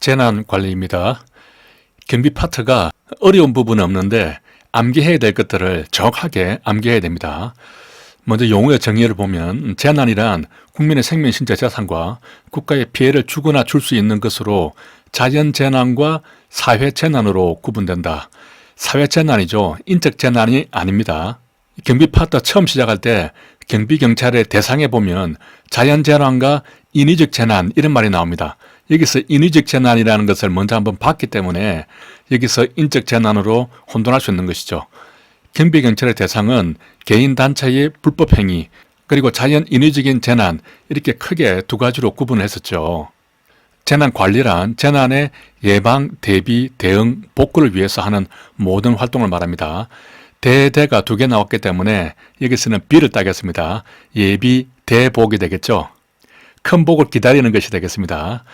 재난 관리입니다. 경비 파트가 어려운 부분은 없는데 암기해야 될 것들을 정확하게 암기해야 됩니다. 먼저 용어의 정의를 보면 재난이란 국민의 생명, 신체, 재산과 국가의 피해를 주거나 줄 수 있는 것으로 자연 재난과 사회 재난으로 구분된다. 사회 재난이죠. 인적 재난이 아닙니다. 경비 파트 처음 시작할 때 경비 경찰의 대상에 보면 자연 재난과 인위적 재난 이런 말이 나옵니다. 여기서 인위적 재난이라는 것을 먼저 한번 봤기 때문에 여기서 인적 재난으로 혼돈할 수 있는 것이죠. 경비 경찰의 대상은 개인 단체의 불법 행위 그리고 자연 인위적인 재난 이렇게 크게 두 가지로 구분을 했었죠. 재난 관리란 재난의 예방, 대비, 대응, 복구를 위해서 하는 모든 활동을 말합니다. 대대가 두 개 나왔기 때문에 여기서는 B를 따겠습니다. 예비, 대복이 되겠죠. 큰 복을 기다리는 것이 되겠습니다.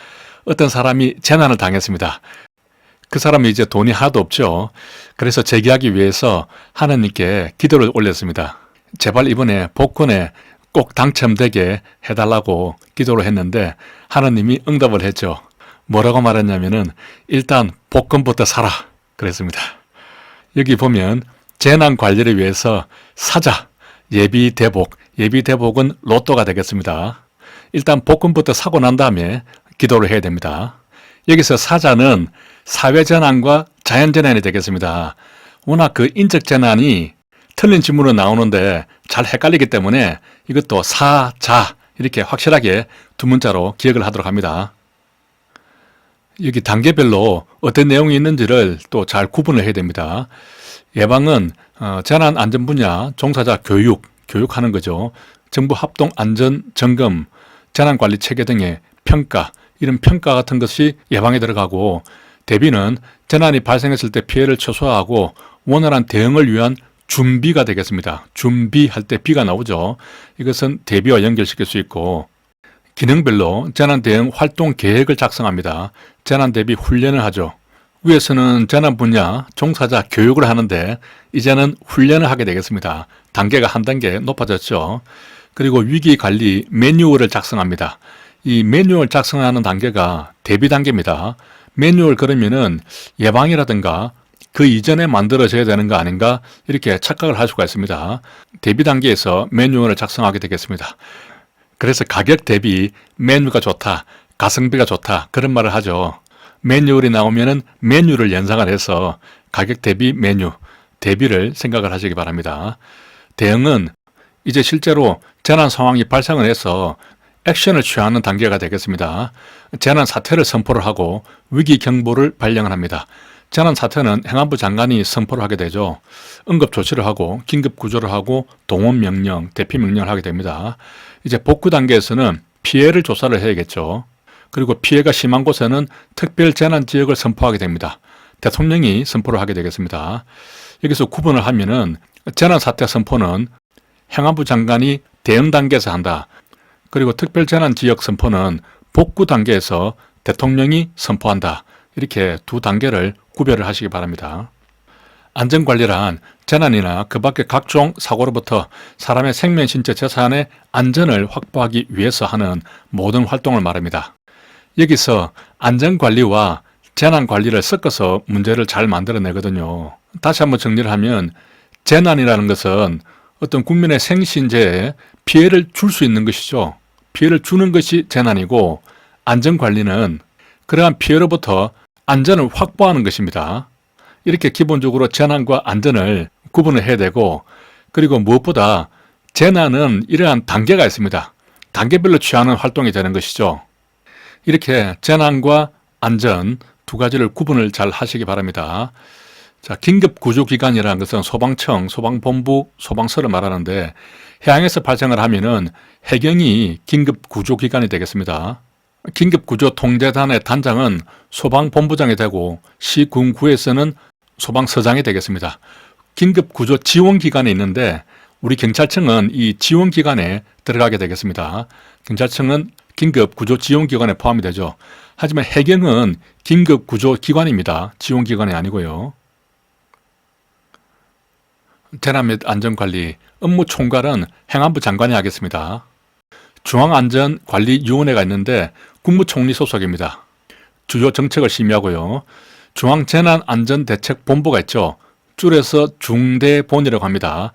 어떤 사람이 재난을 당했습니다. 그 사람이 이제 돈이 하나도 없죠. 그래서 재기하기 위해서 하나님께 기도를 올렸습니다. 제발 이번에 복권에 꼭 당첨되게 해달라고 기도를 했는데 하나님이 응답을 했죠. 뭐라고 말했냐면은 일단 복권부터 사라 그랬습니다. 여기 보면 재난 관리를 위해서 사자 예비 대복 예비 대복은 로또가 되겠습니다. 일단 복권부터 사고 난 다음에 기도를 해야 됩니다. 여기서 사자는 사회재난과 자연재난이 되겠습니다. 워낙 그 인적재난이 틀린 질문으로 나오는데 잘 헷갈리기 때문에 이것도 사 자 이렇게 확실하게 두 문자로 기억을 하도록 합니다. 여기 단계별로 어떤 내용이 있는지를 또 잘 구분을 해야 됩니다. 예방은 어, 재난 안전 분야 종사자 교육, 교육하는 거죠. 정부 합동 안전 점검, 재난 관리 체계 등의 평가, 이런 평가 같은 것이 예방에 들어가고 대비는 재난이 발생했을 때 피해를 최소화하고 원활한 대응을 위한 준비가 되겠습니다. 준비할 때 비가 나오죠. 이것은 대비와 연결시킬 수 있고 기능별로 재난 대응 활동 계획을 작성합니다. 재난 대비 훈련을 하죠. 위에서는 재난 분야 종사자 교육을 하는데 이제는 훈련을 하게 되겠습니다. 단계가 한 단계 높아졌죠. 그리고 위기 관리 매뉴얼을 작성합니다. 이 매뉴얼 작성하는 단계가 대비 단계입니다. 매뉴얼 그러면은 예방이라든가 그 이전에 만들어져야 되는 거 아닌가 이렇게 착각을 할 수가 있습니다. 대비 단계에서 매뉴얼을 작성하게 되겠습니다. 그래서 가격 대비 메뉴가 좋다, 가성비가 좋다 그런 말을 하죠. 매뉴얼이 나오면은 메뉴를 연상을 해서 가격 대비 메뉴, 대비를 생각을 하시기 바랍니다. 대응은 이제 실제로 재난 상황이 발생을 해서 액션을 취하는 단계가 되겠습니다. 재난 사태를 선포를 하고 위기 경보를 발령을 합니다. 재난 사태는 행안부 장관이 선포를 하게 되죠. 응급 조치를 하고 긴급 구조를 하고 동원 명령, 대피 명령을 하게 됩니다. 이제 복구 단계에서는 피해를 조사를 해야겠죠. 그리고 피해가 심한 곳에는 특별 재난 지역을 선포하게 됩니다. 대통령이 선포를 하게 되겠습니다. 여기서 구분을 하면은 재난 사태 선포는 행안부 장관이 대응 단계에서 한다. 그리고 특별재난 지역 선포는 복구 단계에서 대통령이 선포한다. 이렇게 두 단계를 구별을 하시기 바랍니다. 안전관리란 재난이나 그 밖의 각종 사고로부터 사람의 생명, 신체, 재산의 안전을 확보하기 위해서 하는 모든 활동을 말합니다. 여기서 안전관리와 재난관리를 섞어서 문제를 잘 만들어내거든요. 다시 한번 정리를 하면 재난이라는 것은 어떤 국민의 생신재에 피해를 줄 수 있는 것이죠. 피해를 주는 것이 재난이고 안전관리는 그러한 피해로부터 안전을 확보하는 것입니다. 이렇게 기본적으로 재난과 안전을 구분을 해야 되고 그리고 무엇보다 재난은 이러한 단계가 있습니다. 단계별로 취하는 활동이 되는 것이죠. 이렇게 재난과 안전 두 가지를 구분을 잘 하시기 바랍니다. 자, 긴급 구조 기관이라는 것은 소방청, 소방본부, 소방서를 말하는데 해양에서 발생을 하면은 해경이 긴급 구조 기관이 되겠습니다. 긴급 구조 통제단의 단장은 소방본부장이 되고 시군구에서는 소방서장이 되겠습니다. 긴급 구조 지원 기관이 있는데 우리 경찰청은 이 지원 기관에 들어가게 되겠습니다. 경찰청은 긴급 구조 지원 기관에 포함이 되죠. 하지만 해경은 긴급 구조 기관입니다. 지원 기관이 아니고요. 재난 및 안전관리 업무 총괄은 행안부 장관이 하겠습니다. 중앙안전관리위원회가 있는데 국무총리 소속입니다. 주요 정책을 심의하고요. 중앙재난안전대책본부가 있죠. 줄여서 중대본이라고 합니다.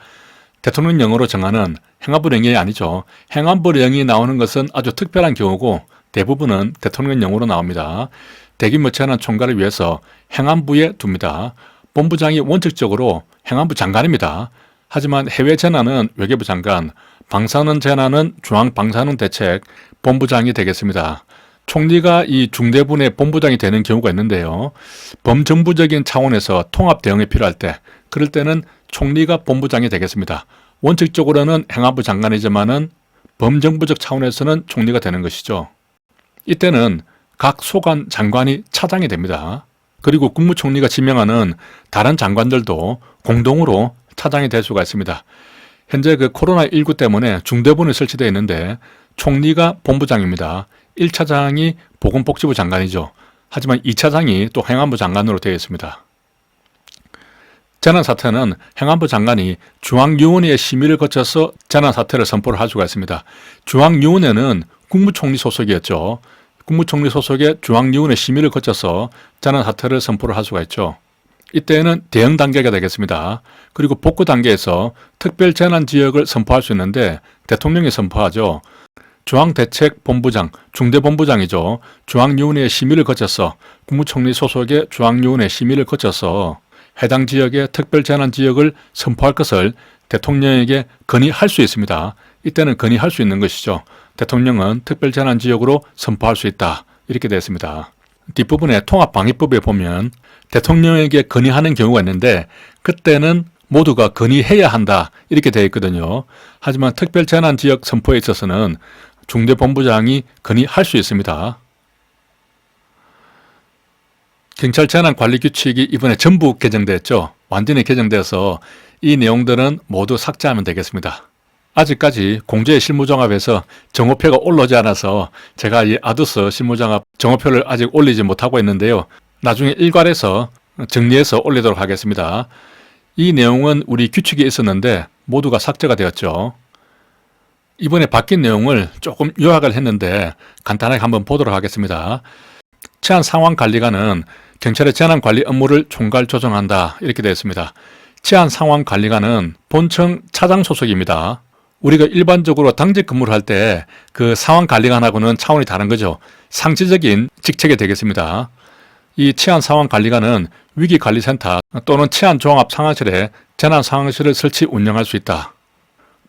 대통령령으로 정하는 행안부령이 아니죠. 행안부령이 나오는 것은 아주 특별한 경우고 대부분은 대통령령으로 나옵니다. 대규모 재난 총괄을 위해서 행안부에 둡니다. 본부장이 원칙적으로 행안부 장관입니다. 하지만 해외 재난은 외교부 장관, 방사능 재난은 중앙방사능 대책 본부장이 되겠습니다. 총리가 이 중대본의 본부장이 되는 경우가 있는데요. 범정부적인 차원에서 통합 대응이 필요할 때, 그럴 때는 총리가 본부장이 되겠습니다. 원칙적으로는 행안부 장관이지만은 범정부적 차원에서는 총리가 되는 것이죠. 이때는 각 소관 장관이 차장이 됩니다. 그리고 국무총리가 지명하는 다른 장관들도 공동으로 차장이 될 수가 있습니다. 현재 그 코로나19 때문에 중대본이 설치되어 있는데 총리가 본부장입니다. 1차장이 보건복지부 장관이죠. 하지만 2차장이 또 행안부 장관으로 되어 있습니다. 재난 사태는 행안부 장관이 중앙위원회의 심의를 거쳐서 재난 사태를 선포를 할 수가 있습니다. 중앙위원회는 국무총리 소속이었죠. 국무총리 소속의 중앙위원회 심의를 거쳐서 재난사태를 선포를 할 수가 있죠. 이때는 대응 단계가 되겠습니다. 그리고 복구 단계에서 특별 재난 지역을 선포할 수 있는데 대통령이 선포하죠. 중앙대책본부장, 중대본부장이죠. 중앙위원회의 심의를 거쳐서 국무총리 소속의 중앙위원회 심의를 거쳐서 해당 지역의 특별 재난 지역을 선포할 것을 대통령에게 건의할 수 있습니다. 이때는 건의할 수 있는 것이죠. 대통령은 특별 재난 지역으로 선포할 수 있다. 이렇게 되었습니다. 뒷부분에 통합방위법에 보면 대통령에게 건의하는 경우가 있는데 그때는 모두가 건의해야 한다. 이렇게 되어 있거든요. 하지만 특별 재난 지역 선포에 있어서는 중대본부장이 건의할 수 있습니다. 경찰 재난 관리 규칙이 이번에 전부 개정됐죠. 완전히 개정돼서 이 내용들은 모두 삭제하면 되겠습니다. 아직까지 공제 실무종합에서 정오표가 올라오지 않아서 제가 이 아두스 실무종합 정오표를 아직 올리지 못하고 있는데요. 나중에 일괄해서 정리해서 올리도록 하겠습니다. 이 내용은 우리 규칙에 있었는데 모두가 삭제가 되었죠. 이번에 바뀐 내용을 조금 요약을 했는데 간단하게 한번 보도록 하겠습니다. 치안 상황 관리관은 경찰의 재난 관리 업무를 총괄 조정한다. 이렇게 되어 있습니다. 치안 상황 관리관은 본청 차장 소속입니다. 우리가 일반적으로 당직 근무를 할 때 그 상황 관리관하고는 차원이 다른 거죠. 상시적인 직책이 되겠습니다. 이 치안 상황 관리관은 위기 관리센터 또는 치안 종합 상황실에 재난 상황실을 설치 운영할 수 있다.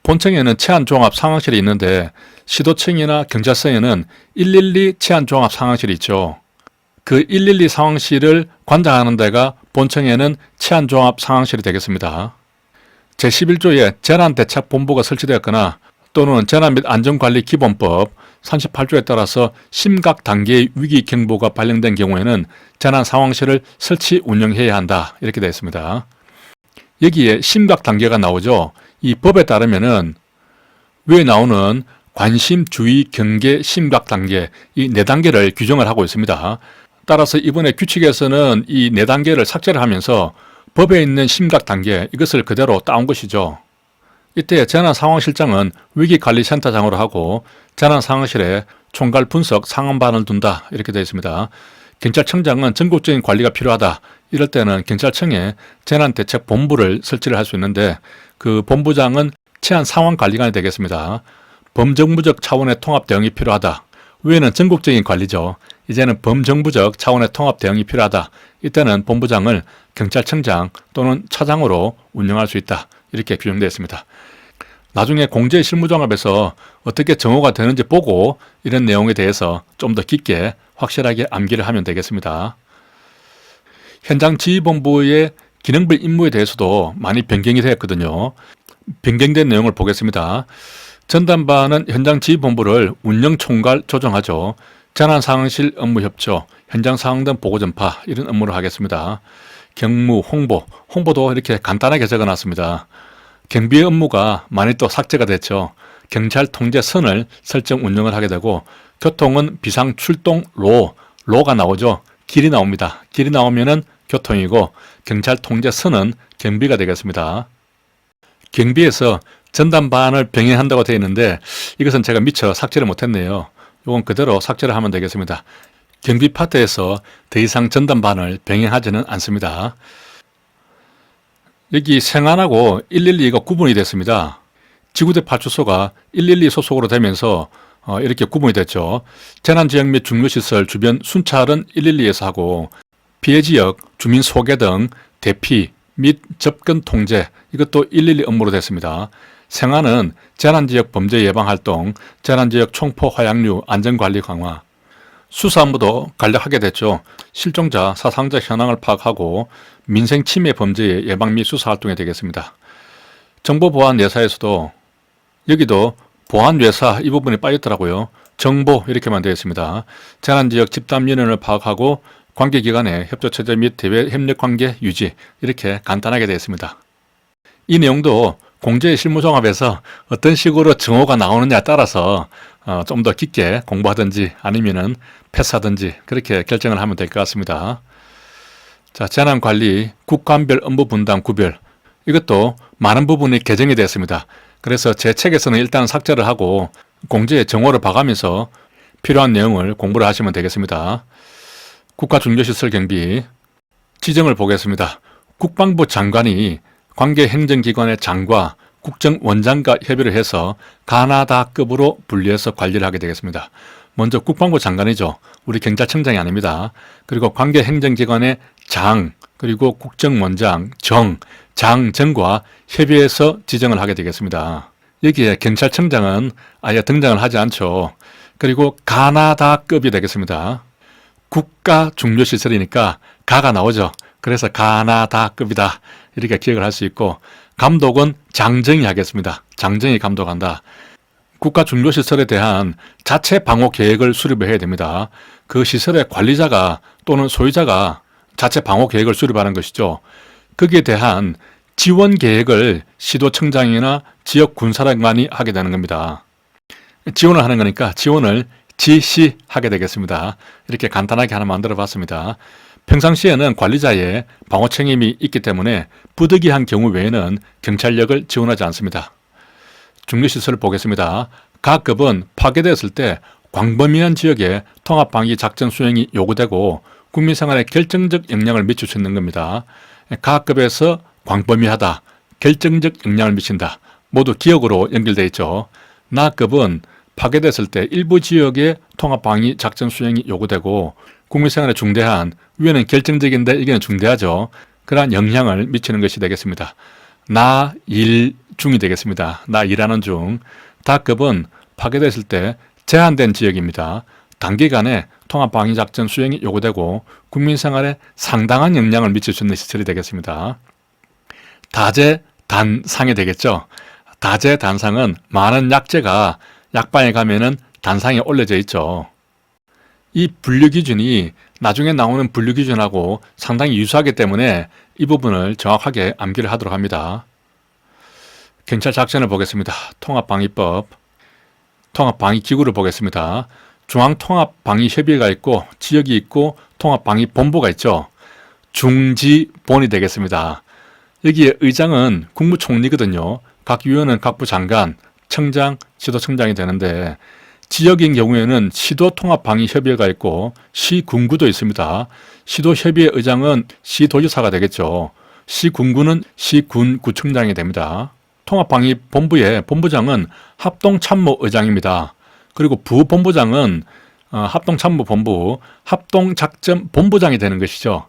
본청에는 치안 종합 상황실이 있는데 시도청이나 경찰서에는 112 치안 종합 상황실이 있죠. 그 112 상황실을 관장하는 데가 본청에는 치안 종합 상황실이 되겠습니다. 제11조에 재난대책본부가 설치되었거나 또는 재난 및 안전관리 기본법 38조에 따라서 심각 단계의 위기 경보가 발령된 경우에는 재난 상황실을 설치 운영해야 한다. 이렇게 되어 있습니다. 여기에 심각 단계가 나오죠. 이 법에 따르면은 위에 나오는 관심, 주의, 경계, 심각 단계 이 네 단계를 규정을 하고 있습니다. 따라서 이번에 규칙에서는 이 네 단계를 삭제를 하면서 법에 있는 심각 단계 이것을 그대로 따온 것이죠. 이때 재난상황실장은 위기관리센터장으로 하고 재난상황실에 총괄 분석 상황반을 둔다 이렇게 되어 있습니다. 경찰청장은 전국적인 관리가 필요하다. 이럴 때는 경찰청에 재난대책본부를 설치를 할 수 있는데 그 본부장은 치안 상황관리관이 되겠습니다. 범정부적 차원의 통합 대응이 필요하다. 위에는 전국적인 관리죠. 이제는 범정부적 차원의 통합 대응이 필요하다. 이때는 본부장을 경찰청장 또는 차장으로 운영할 수 있다. 이렇게 규정되어 있습니다. 나중에 공제 실무종합에서 어떻게 정호가 되는지 보고 이런 내용에 대해서 좀 더 깊게 확실하게 암기를 하면 되겠습니다. 현장 지휘본부의 기능별 임무에 대해서도 많이 변경이 되었거든요. 변경된 내용을 보겠습니다. 전담반은 현장 지휘본부를 운영 총괄 조정하죠. 재난 상황실 업무 협조, 현장 상황 등 보고 전파 이런 업무를 하겠습니다. 경무, 홍보, 홍보도 이렇게 간단하게 적어놨습니다. 경비의 업무가 많이 또 삭제가 됐죠. 경찰 통제 선을 설정 운영을 하게 되고 교통은 비상 출동 로, 로가 나오죠. 길이 나옵니다. 길이 나오면은 교통이고 경찰 통제 선은 경비가 되겠습니다. 경비에서 전담반을 병행한다고 되어 있는데 이것은 제가 미처 삭제를 못했네요. 이건 그대로 삭제를 하면 되겠습니다. 경비 파트에서 더 이상 전담반을 병행하지는 않습니다. 여기 생안하고 112가 구분이 됐습니다. 지구대 파출소가 112 소속으로 되면서 어, 이렇게 구분이 됐죠. 재난지역 및 중요시설 주변 순찰은 112에서 하고 피해 지역 주민 소개 등 대피 및 접근 통제 이것도 112 업무로 됐습니다. 생안은 재난지역 범죄 예방 활동, 재난지역 총포 화약류 안전관리 강화, 수사 업무도 간략하게 됐죠. 실종자, 사상자 현황을 파악하고 민생 침해 범죄의 예방 및 수사 활동이 되겠습니다. 정보보안 예사에서도 여기도 보안 예사 이 부분이 빠졌더라고요. 정보 이렇게만 되어 있습니다. 재난 지역 집단 민원을 파악하고 관계 기관의 협조 체제 및 대외 협력 관계 유지 이렇게 간단하게 되어 있습니다. 이 내용도 공제 실무종합에서 어떤 식으로 정오가 나오느냐에 따라서 어, 좀 더 깊게 공부하든지 아니면은 패스하든지 그렇게 결정을 하면 될 것 같습니다. 자, 재난 관리, 국간별 업무 분담 구별 이것도 많은 부분이 개정이 됐습니다. 그래서 제 책에서는 일단 삭제를 하고 공제의 정오를 봐가면서 필요한 내용을 공부를 하시면 되겠습니다. 국가중요시설 경비 지정을 보겠습니다. 국방부 장관이 관계 행정기관의 장과 국정원장과 협의를 해서 가나다급으로 분리해서 관리를 하게 되겠습니다. 먼저 국방부 장관이죠. 우리 경찰청장이 아닙니다. 그리고 관계 행정기관의 장, 그리고 국정원장, 정, 장 정과 협의해서 지정을 하게 되겠습니다. 여기에 경찰청장은 아예 등장을 하지 않죠. 그리고 가나다급이 되겠습니다. 국가 중요시설이니까 가가 나오죠. 그래서 가나다급이다. 이렇게 기억을 할 수 있고 감독은 장정이 하겠습니다. 장정이 감독한다. 국가 중요시설에 대한 자체 방호 계획을 수립을 해야 됩니다. 그 시설의 관리자가 또는 소유자가 자체 방호 계획을 수립하는 것이죠. 거기에 대한 지원 계획을 시도청장이나 지역 군사령관이 하게 되는 겁니다. 지원을 하는 거니까 지원을 지시하게 되겠습니다. 이렇게 간단하게 하나 만들어 봤습니다. 평상시에는 관리자의 방호 책임이 있기 때문에 부득이한 경우 외에는 경찰력을 지원하지 않습니다. 중요시설을 보겠습니다. 각 급은 파괴되었을 때 광범위한 지역에 통합방위 작전 수행이 요구되고 국민 생활에 결정적 영향을 미칠 수 있는 겁니다. 각 급에서 광범위하다, 결정적 영향을 미친다. 모두 기억으로 연결되어 있죠. 나급은 파괴됐을 때 일부 지역의 통합방위 작전 수행이 요구되고 국민 생활에 중대한 위에는 결정적인데 이게는 중대하죠. 그러한 영향을 미치는 것이 되겠습니다. 나 일 중이 되겠습니다. 나 일하는 중. 다급은 파괴됐을 때 제한된 지역입니다. 단기간에 통합방위 작전 수행이 요구되고 국민 생활에 상당한 영향을 미칠 수 있는 시설이 되겠습니다. 다재 단상이 되겠죠. 다재 단상은 많은 약재가 약방에 가면은 단상에 올려져 있죠. 이 분류 기준이 나중에 나오는 분류 기준하고 상당히 유사하기 때문에 이 부분을 정확하게 암기를 하도록 합니다. 경찰 작전을 보겠습니다. 통합방위법, 통합방위기구를 보겠습니다. 중앙통합방위협의회가 있고 지역이 있고 통합방위본부가 있죠. 중지본이 되겠습니다. 여기에 의장은 국무총리거든요. 각 위원은 각 부 장관, 청장, 지도청장이 되는데 지역인 경우에는 시도통합방위협의회가 있고 시군구도 있습니다. 시도협의회 의장은 시도지사가 되겠죠. 시군구는 시군구청장이 됩니다. 통합방위본부의 본부장은 합동참모의장입니다. 그리고 부본부장은 어, 합동참모본부, 합동작전본부장이 되는 것이죠.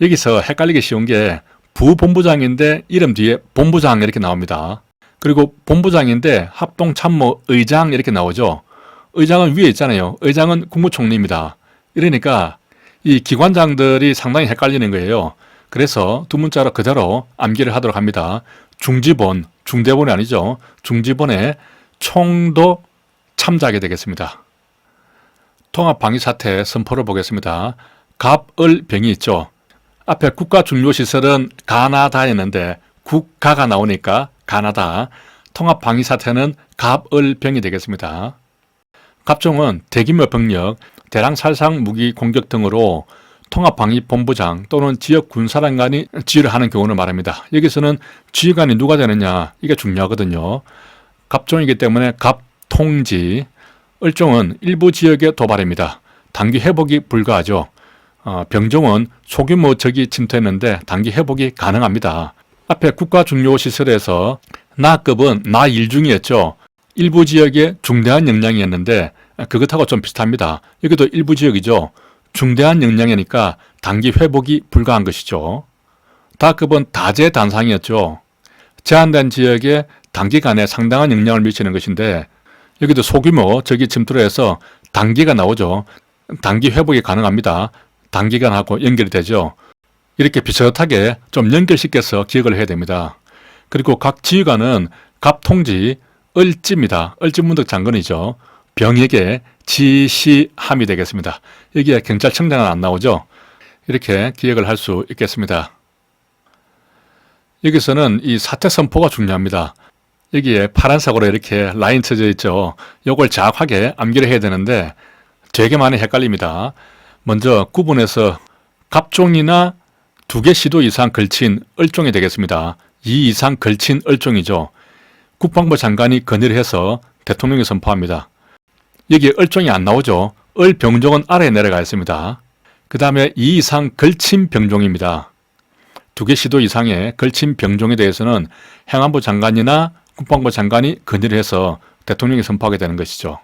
여기서 헷갈리기 쉬운 게 부본부장인데 이름 뒤에 본부장 이렇게 나옵니다. 그리고 본부장인데 합동참모의장 이렇게 나오죠. 의장은 위에 있잖아요. 의장은 국무총리입니다. 이러니까 이 기관장들이 상당히 헷갈리는 거예요. 그래서 두 문자로 그대로 암기를 하도록 합니다. 중지본, 중대본이 아니죠. 중지본에 총도 참작이 되겠습니다. 통합방위사태 선포를 보겠습니다. 갑을 병이 있죠. 앞에 국가중요시설은 가나다였는데 국가가 나오니까 가나다. 통합방위사태는 갑을 병이 되겠습니다. 갑종은 대규모 병력, 대량 살상 무기 공격 등으로 통합방위본부장 또는 지역 군사령관이 지휘를 하는 경우를 말합니다. 여기서는 지휘관이 누가 되느냐 이게 중요하거든요. 갑종이기 때문에 갑통지, 을종은 일부 지역의 도발입니다. 단기 회복이 불가하죠. 어, 병종은 소규모 적이 침투했는데 단기 회복이 가능합니다. 앞에 국가 중요 시설에서 나급은 나 1중이었죠. 일부 지역에 중대한 영향이었는데 그것하고 좀 비슷합니다. 여기도 일부 지역이죠. 중대한 영향이니까 단기 회복이 불가한 것이죠. 다급은 다재단상이었죠. 제한된 지역에 단기간에 상당한 영향을 미치는 것인데 여기도 소규모 적이 침투를 해서 단기가 나오죠. 단기 회복이 가능합니다. 단기간하고 연결이 되죠. 이렇게 비슷하게 좀 연결시켜서 기억을 해야 됩니다. 그리고 각 지휘관은 갑통지 을지입니다. 을지문덕 장관이죠. 병에게 지시함이 되겠습니다. 여기에 경찰청장은 안 나오죠. 이렇게 기억을 할 수 있겠습니다. 여기서는 이 사태 선포가 중요합니다. 여기에 파란 색으로 이렇게 라인 쳐져 있죠. 요걸 정확하게 암기를 해야 되는데 되게 많이 헷갈립니다. 먼저 구분해서 갑종이나 두 개 시도 이상 걸친 을종이 되겠습니다. 이 이상 걸친 을종이죠. 국방부 장관이 건의를 해서 대통령이 선포합니다. 여기에 을종이 안 나오죠. 을 병종은 아래에 내려가 있습니다. 그 다음에 이 이상 걸친 병종입니다. 두 개 시도 이상의 걸친 병종에 대해서는 행안부 장관이나 국방부 장관이 건의를 해서 대통령이 선포하게 되는 것이죠.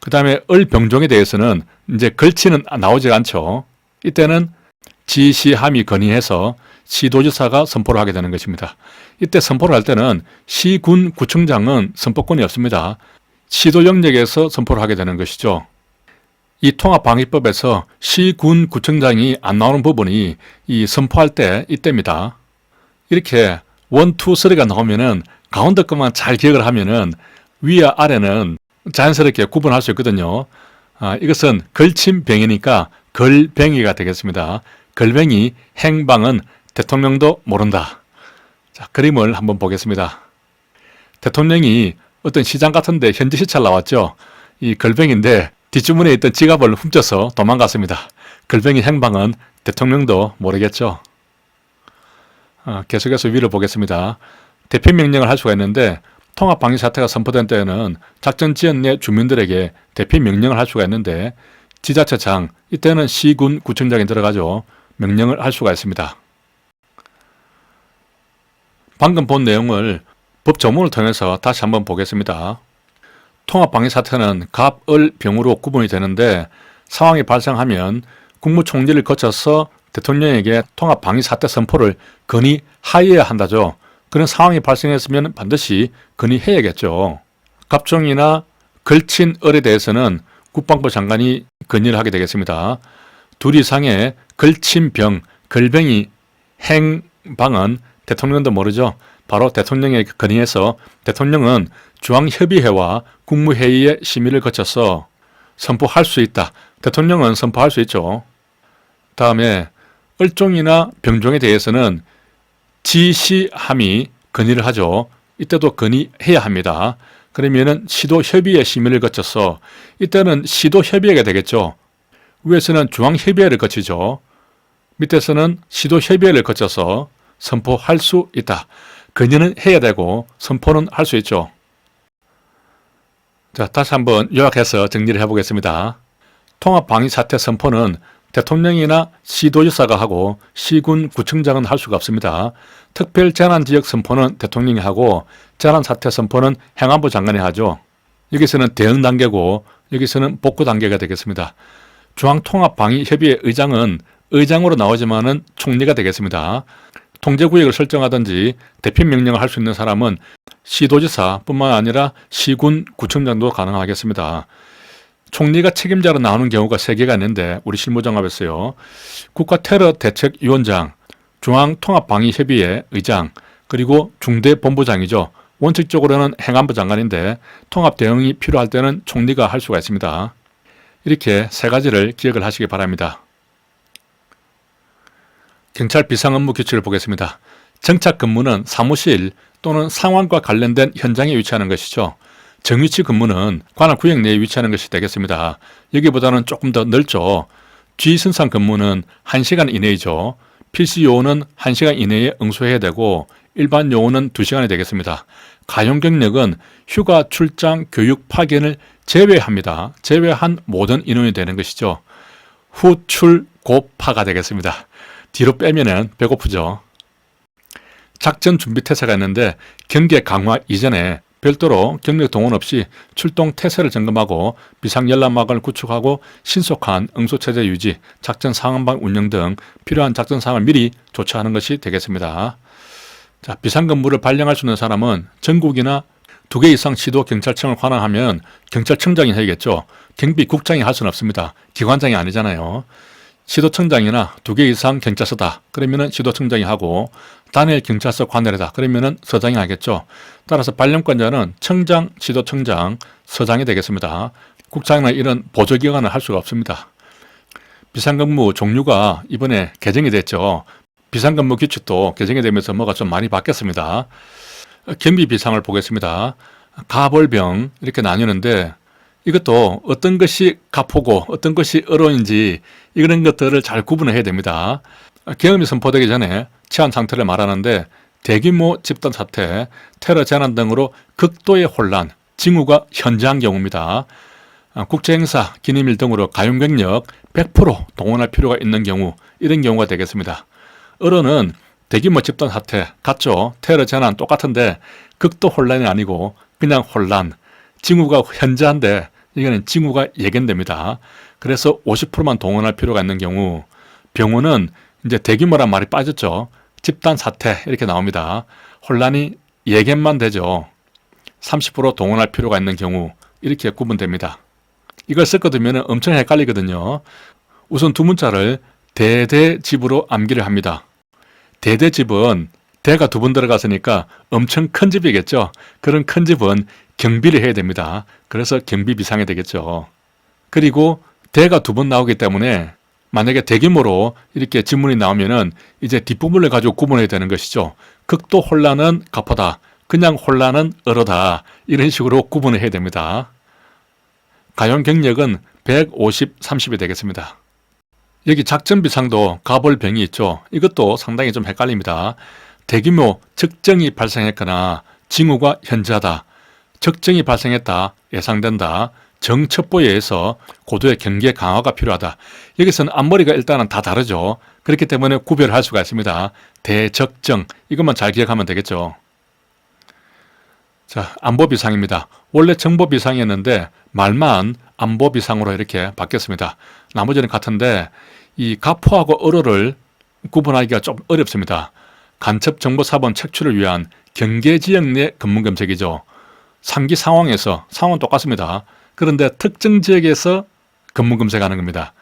그 다음에 을 병종에 대해서는 이제 걸치는 나오지 않죠. 이때는 지시함이 건의해서 시도지사가 선포를 하게 되는 것입니다. 이때 선포를 할 때는 시군 구청장은 선포권이 없습니다. 시도 영역에서 선포를 하게 되는 것이죠. 이 통합방위법에서 시군 구청장이 안 나오는 부분이 이 선포할 때 이때입니다. 이렇게 원, 투, 쓰리가 나오면은 가운데 것만 잘 기억을 하면은 위와 아래는 자연스럽게 구분할 수 있거든요. 아, 이것은 걸침병이니까 걸뱅이가 되겠습니다. 걸뱅이 행방은 대통령도 모른다. 자, 그림을 한번 보겠습니다. 대통령이 어떤 시장 같은데 현지 시찰 나왔죠. 이 걸뱅인데 뒷주머니에 있던 지갑을 훔쳐서 도망갔습니다. 걸뱅이 행방은 대통령도 모르겠죠. 아, 계속해서 위를 보겠습니다. 대피 명령을 할 수가 있는데 통합 방위 사태가 선포된 때에는 작전 지역 내 주민들에게 대피 명령을 할 수가 있는데 지자체장 이때는 시군 구청장이 들어가죠. 명령을 할 수가 있습니다. 방금 본 내용을 법 조문을 통해서 다시 한번 보겠습니다. 통합 방위 사태는 갑, 을, 병으로 구분이 되는데 상황이 발생하면 국무총리를 거쳐서 대통령에게 통합 방위 사태 선포를 건의하여야 한다죠. 그런 상황이 발생했으면 반드시 건의해야겠죠. 갑종이나 걸친 을에 대해서는 국방부 장관이 건의를 하게 되겠습니다. 둘 이상의 걸친 병, 걸병이 행방은 대통령도 모르죠. 바로 대통령에게 건의해서 대통령은 중앙협의회와 국무회의의 심의를 거쳐서 선포할 수 있다. 대통령은 선포할 수 있죠. 다음에 을종이나 병종에 대해서는 지시함이 건의를 하죠. 이때도 건의해야 합니다. 그러면은 시도협의회 심의를 거쳐서 이때는 시도협의회가 되겠죠. 위에서는 중앙협의회를 거치죠. 밑에서는 시도협의회를 거쳐서 선포할 수 있다. 건의는 해야 되고 선포는 할 수 있죠. 자, 다시 한번 요약해서 정리를 해보겠습니다. 통합방위 사태 선포는 대통령이나 시도지사가 하고 시군 구청장은 할 수가 없습니다. 특별 재난 지역 선포는 대통령이 하고 재난 사태 선포는 행안부 장관이 하죠. 여기서는 대응 단계고 여기서는 복구 단계가 되겠습니다. 중앙통합방위협의회 의장은 의장으로 나오지만은 총리가 되겠습니다. 통제구역을 설정하든지 대피 명령을 할 수 있는 사람은 시도지사뿐만 아니라 시군 구청장도 가능하겠습니다. 총리가 책임자로 나오는 경우가 세 개가 있는데 우리 실무정합에서요. 국가테러대책위원장, 중앙통합방위협의회 의장, 그리고 중대본부장이죠. 원칙적으로는 행안부 장관인데 통합 대응이 필요할 때는 총리가 할 수가 있습니다. 이렇게 세 가지를 기억을 하시기 바랍니다. 경찰 비상업무 규칙을 보겠습니다. 정착 근무는 사무실 또는 상황과 관련된 현장에 위치하는 것이죠. 정위치 근무는 관할 구역 내에 위치하는 것이 되겠습니다. 여기보다는 조금 더 넓죠. G선상 근무는 1시간 이내이죠. 필시 요원은 1시간 이내에 응수해야 되고 일반 요원은 2시간이 되겠습니다. 가용 경력은 휴가, 출장, 교육, 파견을 제외합니다. 제외한 모든 인원이 되는 것이죠. 후출 고파가 되겠습니다. 뒤로 빼면은 배고프죠. 작전 준비 태세가 있는데 경계 강화 이전에 별도로 경력 동원 없이 출동 태세를 점검하고 비상연락망을 구축하고 신속한 응소체제 유지, 작전 상황방 운영 등 필요한 작전 사항을 미리 조처하는 것이 되겠습니다. 자, 비상근무를 발령할 수 있는 사람은 전국이나 두 개 이상 시도 경찰청을 관할하면 경찰청장이 해야겠죠. 경비국장이 할 수는 없습니다. 기관장이 아니잖아요. 시도청장이나 두 개 이상 경찰서다. 그러면은 시도청장이 하고 단일 경찰서 관할이다. 그러면은 서장이 하겠죠. 따라서 발령권자는 청장, 시도청장, 서장이 되겠습니다. 국장이나 이런 보조기관을 할 수가 없습니다. 비상근무 종류가 이번에 개정이 됐죠. 비상근무 규칙도 개정이 되면서 뭐가 좀 많이 바뀌었습니다. 경비 비상을 보겠습니다. 가벌병 이렇게 나뉘는데 이것도 어떤 것이 가포고 어떤 것이 어로인지 이런 것들을 잘 구분해야 됩니다. 경험이 선포되기 전에 치안 상태를 말하는데 대규모 집단 사태, 테러 재난 등으로 극도의 혼란, 징후가 현저한 경우입니다. 아, 국제행사, 기념일 등으로 가용병력 100% 동원할 필요가 있는 경우 이런 경우가 되겠습니다. 어로는 대규모 집단 사태 같죠. 테러 재난 똑같은데 극도 혼란이 아니고 그냥 혼란. 징후가 현저한데 이거는 징후가 예견됩니다. 그래서 50%만 동원할 필요가 있는 경우 병원은 이제 대규모란 말이 빠졌죠. 집단 사태 이렇게 나옵니다. 혼란이 예견만 되죠. 30% 동원할 필요가 있는 경우 이렇게 구분됩니다. 이걸 썼거든요. 엄청 헷갈리거든요. 우선 두 문자를 대대집으로 암기를 합니다. 대대집은 대가 두 번 들어갔으니까 엄청 큰 집이겠죠. 그런 큰 집은 경비를 해야 됩니다. 그래서 경비 비상이 되겠죠. 그리고 대가 두 번 나오기 때문에 만약에 대규모로 이렇게 지문이 나오면은 이제 뒷부분을 가지고 구분해야 되는 것이죠. 극도 혼란은 가포다. 그냥 혼란은 어로다. 이런 식으로 구분을 해야 됩니다. 가용 경력은 150, 30이 되겠습니다. 여기 작전 비상도 가벌병이 있죠. 이것도 상당히 좀 헷갈립니다. 대규모 적정이 발생했거나 징후가 현저하다. 적정이 발생했다. 예상된다. 정첩보에 의해서 고도의 경계 강화가 필요하다. 여기서는 앞머리가 일단은 다 다르죠. 그렇기 때문에 구별할 수가 있습니다. 대적정. 이것만 잘 기억하면 되겠죠. 자, 안보 비상입니다. 원래 정보 비상이었는데 말만 안보 비상으로 이렇게 바뀌었습니다. 나머지는 같은데 이 가포하고 어로를 구분하기가 좀 어렵습니다. 간첩 정보 사본 착취를 위한 경계 지역 내 검문 검색이죠. 상기 상황에서 상황은 똑같습니다. 그런데 특정 지역에서 검문 검색하는 겁니다.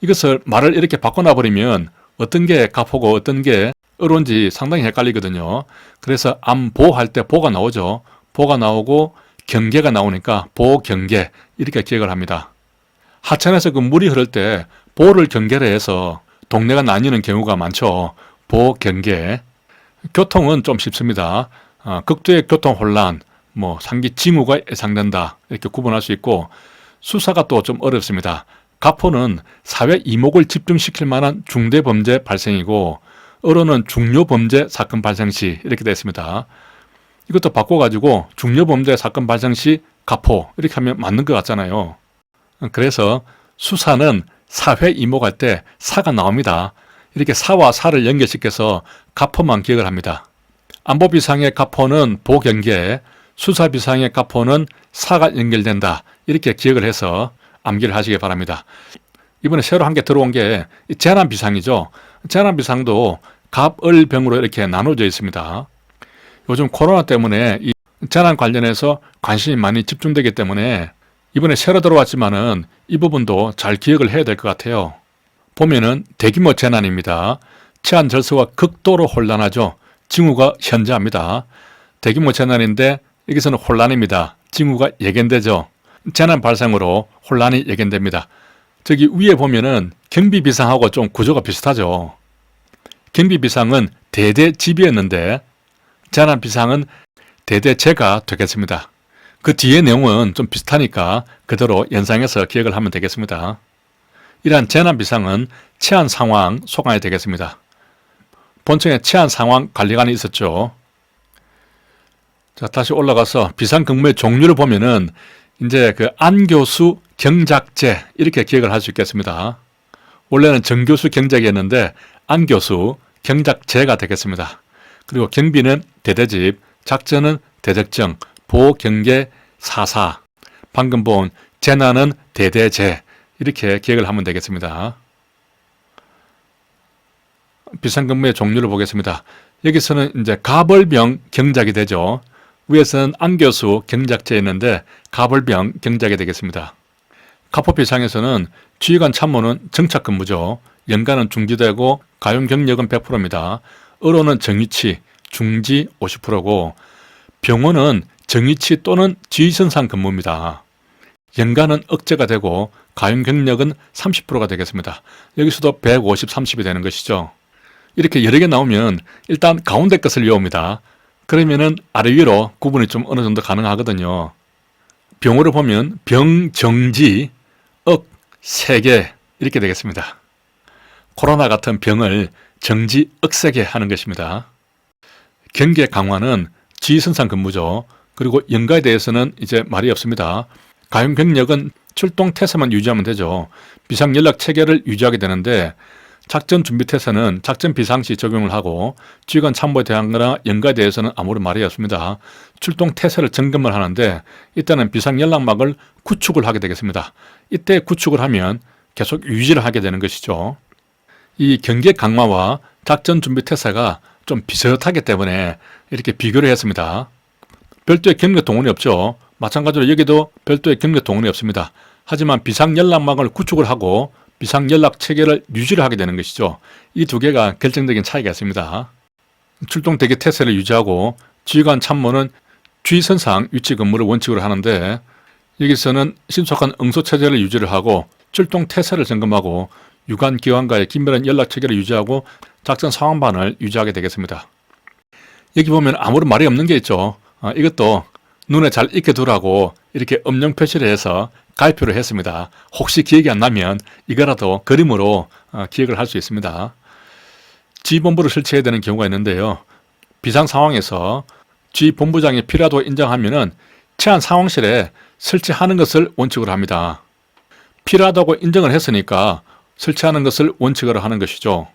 이것을 말을 이렇게 바꿔놔 버리면 어떤 게 가포고 어떤 게 어론지 상당히 헷갈리거든요. 그래서 암보 할 때 보가 나오죠. 보가 나오고 경계가 나오니까 보 경계 이렇게 기억을 합니다. 하천에서 그 물이 흐를 때 보를 경계로 해서 동네가 나뉘는 경우가 많죠. 보 경계. 교통은 좀 쉽습니다. 어, 극도의 교통 혼란, 뭐 상기 징후가 예상된다 이렇게 구분할 수 있고 수사가 또 좀 어렵습니다. 가포는 사회 이목을 집중시킬 만한 중대 범죄 발생이고 어로는 중요 범죄 사건 발생 시 이렇게 되어 있습니다. 이것도 바꿔가지고 중요 범죄 사건 발생 시 가포 이렇게 하면 맞는 것 같잖아요. 그래서 수사는 사회 이목할 때 사가 나옵니다. 이렇게 사와 사를 연결시켜서 가포만 기억을 합니다. 안보비상의 가포는 보경계, 수사비상의 가포는 사가 연결된다. 이렇게 기억을 해서 암기를 하시기 바랍니다. 이번에 새로 한 개 들어온 게 재난비상이죠. 재난비상도 갑을병으로 이렇게 나눠져 있습니다. 요즘 코로나 때문에 이 재난 관련해서 관심이 많이 집중되기 때문에 이번에 새로 들어왔지만은 이 부분도 잘 기억을 해야 될 것 같아요. 보면은 대규모 재난입니다. 치안 절서가 극도로 혼란하죠. 징후가 현저합니다. 대규모 재난인데 여기서는 혼란입니다. 징후가 예견되죠. 재난 발생으로 혼란이 예견됩니다. 저기 위에 보면은 경비 비상하고 좀 구조가 비슷하죠. 경비 비상은 대대 집이었는데 재난 비상은 대대제가 되겠습니다. 그 뒤에 내용은 좀 비슷하니까 그대로 연상해서 기억을 하면 되겠습니다. 이러한 재난 비상은 치안 상황 소관이 되겠습니다. 본청에 치안 상황 관리관이 있었죠. 자, 다시 올라가서 비상 근무의 종류를 보면은 이제 그 안교수 경작제 이렇게 기억을 할 수 있겠습니다. 원래는 정교수 경작이었는데 안교수 경작제가 되겠습니다. 그리고 경비는 대대집, 작전은 대적정, 보경계 사사, 방금 본 재난은 대대제 이렇게 기억을 하면 되겠습니다. 비상근무의 종류를 보겠습니다. 여기서는 이제 가벌병 경작이 되죠. 위에서는 안교수 경작제였는데 가벌병 경작이 되겠습니다. 가포비상에서는 지휘관 참모는 정착 근무죠. 연간은 중지되고 가용 경력은 100%입니다. 의료는 정위치, 중지 50%고 병원은 정위치 또는 지휘선상 근무입니다. 연간은 억제가 되고 가용 경력은 30%가 되겠습니다. 여기서도 150, 30이 되는 것이죠. 이렇게 여러 개 나오면 일단 가운데 것을 외웁니다. 그러면은 아래 위로 구분이 좀 어느 정도 가능하거든요. 병어를 보면 병 정지, 억, 세개 이렇게 되겠습니다. 코로나 같은 병을 정지, 억세게 하는 것입니다. 경계 강화는 지휘선상 근무죠. 그리고 연가에 대해서는 이제 말이 없습니다. 가용 병력은 출동 태세만 유지하면 되죠. 비상 연락 체계를 유지하게 되는데 작전 준비 태세는 작전 비상시 적용을 하고 지휘관 참모에 대한 거나 연가에 대해서는 아무런 말이 없습니다. 출동 태세를 점검을 하는데 이때는 비상 연락막을 구축을 하게 되겠습니다. 이때 구축을 하면 계속 유지를 하게 되는 것이죠. 이 경계 강화와 작전 준비 태세가 좀 비슷하기 때문에 이렇게 비교를 했습니다. 별도의 경력 동원이 없죠. 마찬가지로 여기도 별도의 경력 동원이 없습니다. 하지만 비상 연락망을 구축을 하고 비상 연락 체계를 유지를 하게 되는 것이죠. 이 두 개가 결정적인 차이가 있습니다. 출동 대기 태세를 유지하고 지휘관 참모는 주의선상 위치 근무를 원칙으로 하는데 여기서는 신속한 응소 체제를 유지를 하고 출동 태세를 점검하고 유관 기관과의 긴밀한 연락 체계를 유지하고 작전 상황반을 유지하게 되겠습니다. 여기 보면 아무런 말이 없는 게 있죠. 아, 이것도 눈에 잘 익혀 두라고 이렇게 음영 표시를 해서 발표를 했습니다. 혹시 기억이 안 나면 이거라도 그림으로 어, 기억을 할 수 있습니다. 지본부를 설치해야 되는 경우가 있는데요. 비상 상황에서 지본부장이 필요하다고 인정하면은 최한 상황실에 설치하는 것을 원칙으로 합니다. 필요하다고 인정을 했으니까 설치하는 것을 원칙으로 하는 것이죠.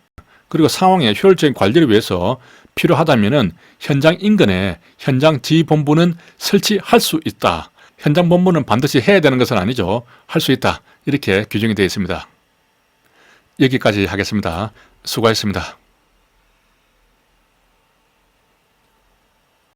그리고 상황의 효율적인 관리를 위해서 필요하다면은 현장 인근에 현장 지휘본부는 설치할 수 있다. 현장 본부는 반드시 해야 되는 것은 아니죠. 할 수 있다. 이렇게 규정이 되어 있습니다. 여기까지 하겠습니다. 수고하셨습니다.